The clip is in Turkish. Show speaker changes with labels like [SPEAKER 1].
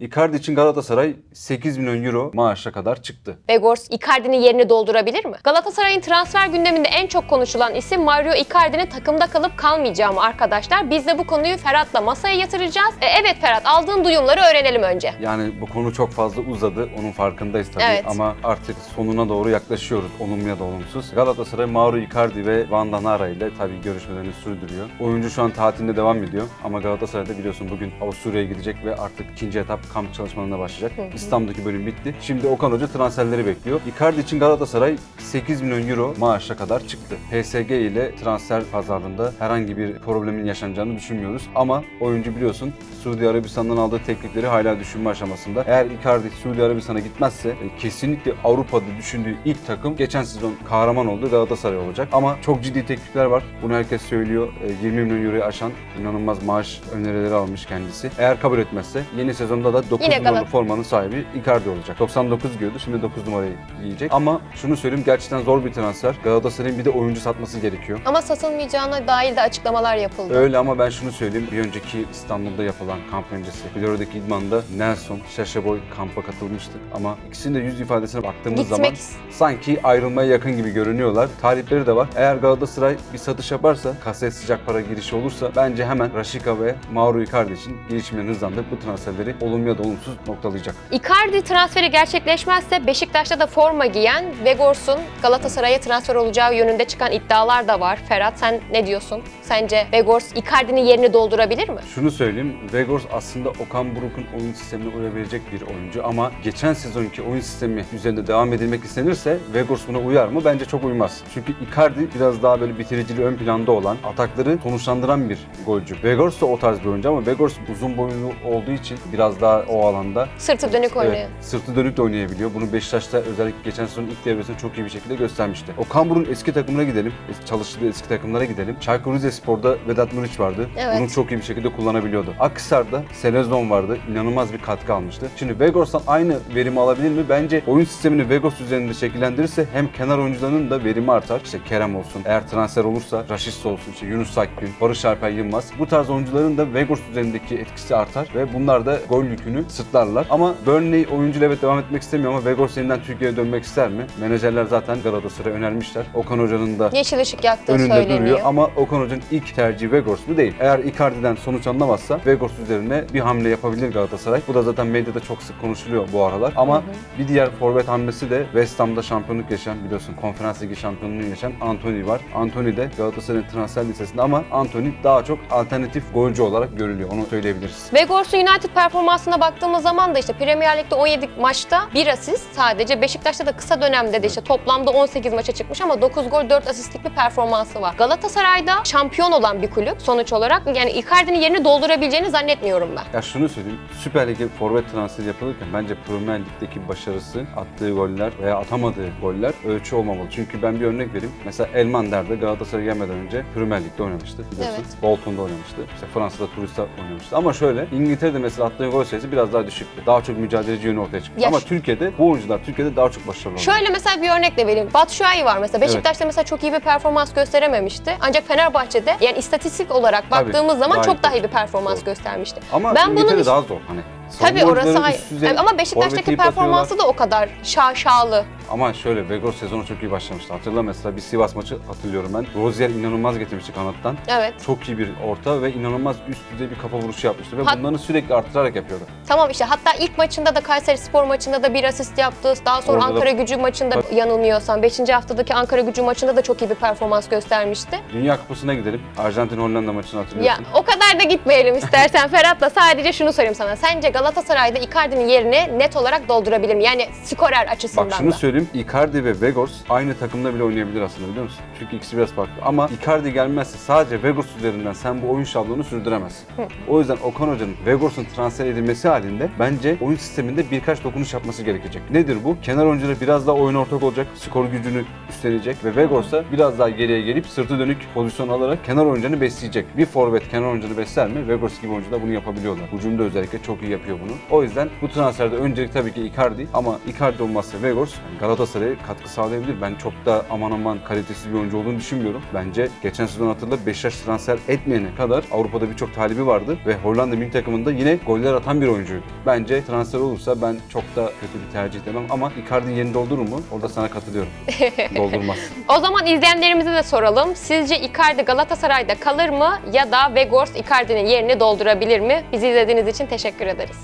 [SPEAKER 1] Icardi için Galatasaray 8 milyon euro maaşa kadar çıktı.
[SPEAKER 2] Vegors Icardi'nin yerini doldurabilir mi? Galatasaray'ın transfer gündeminde en çok konuşulan isim Mario Icardi'nin takımda kalıp kalmayacağı mı arkadaşlar? Biz de bu konuyu Ferhat'la masaya yatıracağız. E, evet Ferhat aldığın duyumları öğrenelim önce.
[SPEAKER 1] Yani bu konu çok fazla uzadı. Onun farkındayız tabii
[SPEAKER 2] Evet.
[SPEAKER 1] ama artık sonuna doğru yaklaşıyoruz. Olumlu ya da olumsuz. Galatasaray Mauro Icardi ve Van Danara ile tabii görüşmelerini sürdürüyor. Oyuncu şu an tatilinde devam ediyor ama Galatasaray'da biliyorsun bugün Avusturya'ya gidecek ve artık ikinci etap kamp çalışmalarına başlayacak. İstanbul'daki bölüm bitti. Şimdi Okan Hoca transferleri bekliyor. Icardi için Galatasaray 8 milyon euro maaşa kadar çıktı. PSG ile transfer pazarlığında herhangi bir problemin yaşanacağını düşünmüyoruz. Ama oyuncu biliyorsun Suudi Arabistan'dan aldığı teklifleri hala düşünme aşamasında. Eğer Icardi Suudi Arabistan'a gitmezse e, kesinlikle Avrupa'da düşündüğü ilk takım geçen sezon kahraman olduğu Galatasaray olacak. Ama çok ciddi teklifler var. Bunu herkes söylüyor. E, 20 milyon euroyu aşan inanılmaz maaş önerileri almış kendisi. Eğer kabul etmezse yeni sezonda da 9
[SPEAKER 2] Yine
[SPEAKER 1] numaralı
[SPEAKER 2] Galat- formanın
[SPEAKER 1] sahibi Icardi olacak. 99 giyiyordu. Şimdi 9 numarayı giyecek. Ama şunu söyleyeyim gerçekten zor bir transfer. Galatasaray'ın bir de oyuncu satması gerekiyor.
[SPEAKER 2] Ama satılmayacağına dair de açıklamalar yapıldı.
[SPEAKER 1] Öyle ama ben şunu söyleyeyim. Bir önceki İstanbul'da yapılan kamp öncesi Florya'daki idmanda Nelson, Şaşaboy kampa katılmıştık. Ama ikisinin de yüz ifadesine baktığımız
[SPEAKER 2] Gitmek
[SPEAKER 1] zaman sanki ayrılmaya yakın gibi görünüyorlar. Talipleri de var. Eğer Galatasaray bir satış yaparsa, kasaya sıcak para girişi olursa bence hemen Rashica ve Mauro Icardi için girişimlerini hızlandırıp bu transferleri olumlu ya da olumsuz noktalayacak.
[SPEAKER 2] Icardi transferi gerçekleşmezse Beşiktaş'ta da forma giyen Vegors'un Galatasaray'a transfer olacağı yönünde çıkan iddialar da var. Ferhat sen ne diyorsun? Sence Vegors Icardi'nin yerini doldurabilir mi?
[SPEAKER 1] Şunu söyleyeyim, Vegors aslında Okan Buruk'un oyun sistemine uyabilecek bir oyuncu ama geçen sezonki oyun sistemi üzerinde devam edilmek istenirse Vegors buna uyar mı? Bence çok uymaz. Çünkü Icardi biraz daha böyle bitiriciliği ön planda olan, atakları sonuçlandıran bir golcü. Vegors da o tarz bir oyuncu ama Vegors uzun boylu olduğu için biraz daha o alanda
[SPEAKER 2] Sırtı dönük oynuyor.
[SPEAKER 1] Evet, sırtı dönük de oynayabiliyor. Bunu Beşiktaş'ta özellikle geçen sezonun ilk devresinde çok iyi bir şekilde göstermişti. Okan Buruk'un eski takımına gidelim. Çalıştığı eski takımlara gidelim. Çaykur Rizespor'da Vedat Muriç vardı.
[SPEAKER 2] Evet.
[SPEAKER 1] Bunu çok iyi bir şekilde kullanabiliyordu. Akhisar'da Selezon vardı. İnanılmaz bir katkı almıştı. Şimdi Vegors'tan aynı verimi alabilir mi? Bence oyun sistemini Vegors üzerinde şekillendirirse hem kenar oyuncularının da verimi artar. İşte Kerem olsun, eğer transfer olursa Raşit olsun, işte Yunus Akgün, Barış Alper Yılmaz. Bu tarz oyuncuların da Vegors üzerindeki etkisi artar ve bunlar da gol yükünü sırtlarlar. Ama Burnley oyuncuyla evet devam etmek istemiyor ama Vegors yeniden Türkiye'ye dönmek ister mi? Menajerler zaten Galatasaray'a önermişler. Okan Hoca'nın da
[SPEAKER 2] Yeşil ışık yaktığı
[SPEAKER 1] önünde
[SPEAKER 2] söyleniyor.
[SPEAKER 1] duruyor ama Okan Hoca'nın ilk tercihi Vegors mu değil. Eğer Icardi'den sonuç anlamazsa Vegors üzerine bir hamle yapabilir Galatasaray. Bu da zaten medyada çok sık konuşuluyor bu aralar. Ama bir diğer forvet hamlesi de West Ham'da şampiyonluk yaşayan biliyorsun konferans ligi şampiyonluğunu yaşayan Anthony var. Anthony de Galatasaray'ın transfer listesinde ama Anthony daha çok alternatif golcü olarak görülüyor. Onu söyleyebiliriz.
[SPEAKER 2] Vegors'un United performansına baktığımız zaman da işte Premier Lig'de 17 maçta 1 asist sadece. Beşiktaş'ta da kısa dönemde de işte toplamda 18 maça çıkmış ama 9 gol 4 asistlik bir performansı var. Galatasaray'da şampiyon olan bir kulüp sonuç olarak yani Icardi'nin yerini doldurabileceğini zannetmiyorum ben.
[SPEAKER 1] Ya şunu söyleyeyim, Süper Lig'e forvet transferi yapılırken bence Premier Lig'deki başarısı, attığı goller veya atamadığı goller ölçü olmamalı. Çünkü ben bir örnek vereyim. Mesela Elmander de Galatasaray'a gelmeden önce Premier Lig'de oynamıştı biliyorsun.
[SPEAKER 2] Evet.
[SPEAKER 1] Bolton'da oynamıştı. İşte Fransa'da Turist'te oynamıştı. Ama şöyle, İngiltere'de mesela attığı gol sayısı biraz daha düşüktü. Daha çok mücadeleci yönü ortaya çıktı.
[SPEAKER 2] Ya
[SPEAKER 1] Ama Türkiye'de bu oyuncular Türkiye'de daha çok başarılı oldu.
[SPEAKER 2] Şöyle mesela bir örnek de vereyim. Batshuayi var mesela. Beşiktaş'ta mesela çok iyi bir performans gösterememişti. Ancak Fenerbahçe'de yani istatistik olarak
[SPEAKER 1] Tabii,
[SPEAKER 2] baktığımız zaman
[SPEAKER 1] daha
[SPEAKER 2] çok
[SPEAKER 1] iyi
[SPEAKER 2] daha iyi bir performans
[SPEAKER 1] Doğru.
[SPEAKER 2] göstermişti.
[SPEAKER 1] Ama
[SPEAKER 2] ben bunun
[SPEAKER 1] daha zor. Hani
[SPEAKER 2] Tabii orası ayrı.
[SPEAKER 1] düzey,
[SPEAKER 2] Ama Beşiktaş'taki performansı da o kadar şaşalı.
[SPEAKER 1] Ama şöyle Vegors sezonu çok iyi başlamıştı. Hatırla mesela bir Sivas maçı hatırlıyorum ben. Rozier inanılmaz getirmişti kanattan.
[SPEAKER 2] Evet.
[SPEAKER 1] Çok iyi bir orta ve inanılmaz üst düzey bir kafa vuruşu yapmıştı ve
[SPEAKER 2] Hat-
[SPEAKER 1] bunları sürekli arttırarak yapıyordu.
[SPEAKER 2] Tamam işte hatta ilk maçında da Kayseri Spor maçında da bir asist yaptı. Daha sonra
[SPEAKER 1] Orada da-
[SPEAKER 2] Ankara Gücü maçında yanılmıyorsam 5. haftadaki Ankara Gücü maçında da çok iyi bir performans göstermişti.
[SPEAKER 1] Dünya Kupası'na gidelim. Arjantin Hollanda maçını
[SPEAKER 2] Ya
[SPEAKER 1] hatırlıyorsun.
[SPEAKER 2] o kadar da gitmeyelim istersen Ferhat'la sadece şunu sorayım sana. Sence Galatasaray'da Icardi'nin yerini net olarak doldurabilir mi? Yani skorer açısından
[SPEAKER 1] Bak şunu
[SPEAKER 2] da.
[SPEAKER 1] söyleyeyim. Icardi ve Vegors aynı takımda bile oynayabilir aslında biliyor musun? Çünkü ikisi biraz farklı. Ama Icardi gelmezse sadece Vegors üzerinden sen bu oyun şablonu sürdüremezsin. O yüzden Okan Hoca'nın Vegors'un transfer edilmesi halinde bence oyun sisteminde birkaç dokunuş yapması gerekecek. Nedir bu? Kenar oyuncuları biraz daha oyun ortak olacak. Skor gücünü üstlenecek ve Vegors da biraz daha geriye gelip sırtı dönük pozisyon alarak kenar oyuncularını besleyecek. Bir forvet kenar oyuncularını besler mi? Vegors gibi oyuncular bunu yapabiliyorlar. Hücumda özellikle çok iyi yapıyor bunu. O yüzden bu transferde öncelik tabii ki Icardi ama Icardi olmazsa Vegors yani Galatasaray'a katkı sağlayabilir. Ben çok da aman aman kalitesiz bir oyuncu olduğunu düşünmüyorum. Bence geçen sezon hatırla Beşiktaş transfer etmeyene kadar Avrupa'da birçok talibi vardı ve Hollanda milli takımında yine goller atan bir oyuncuydu. Bence transfer olursa ben çok da kötü bir tercih demem ama Icardi yerini doldurur mu? Orada sana katılıyorum. Doldurmaz.
[SPEAKER 2] O zaman izleyenlerimize de soralım. Sizce Icardi Galatasaray'da kalır mı ya da Vegors Icardi'nin yerini doldurabilir mi? Bizi izlediğiniz için teşekkür ederiz.